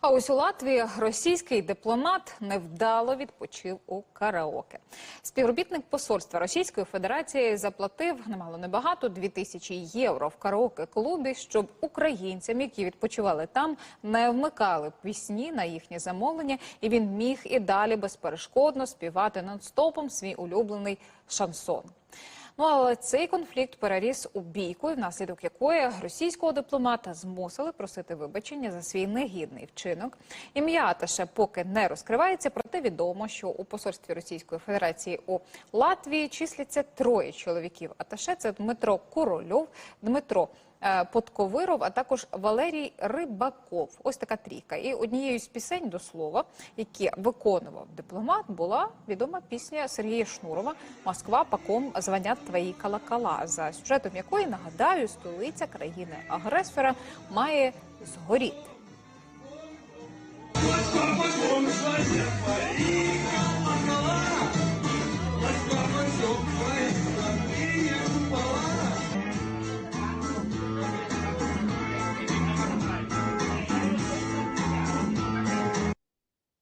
А ось у Латвії російський дипломат невдало відпочив у караоке. Співробітник посольства Російської Федерації заплатив немало небагато 2 тисячі євро в караоке-клубі, щоб українцям, які відпочивали там, не вмикали пісні на їхнє замовлення, і він міг і далі безперешкодно співати нон-стопом свій улюблений шансон. Ну але цей конфлікт переріс у бійку, внаслідок якої російського дипломата змусили просити вибачення за свій негідний вчинок. Ім'я Аташе поки не розкривається, проте відомо, що у посольстві Російської Федерації у Латвії числяться троє чоловіків. Аташе це Дмитро Корольов, Дмитро. Е, Подковиров, а також Валерій Рибаков. Ось така трійка. І однією з пісень до слова, які виконував дипломат, була відома пісня Сергія Шнурова Москва паком звонять твої колокола, за сюжетом якої нагадаю, столиця країни агресора має згоріти. Москва, погон, звонят твои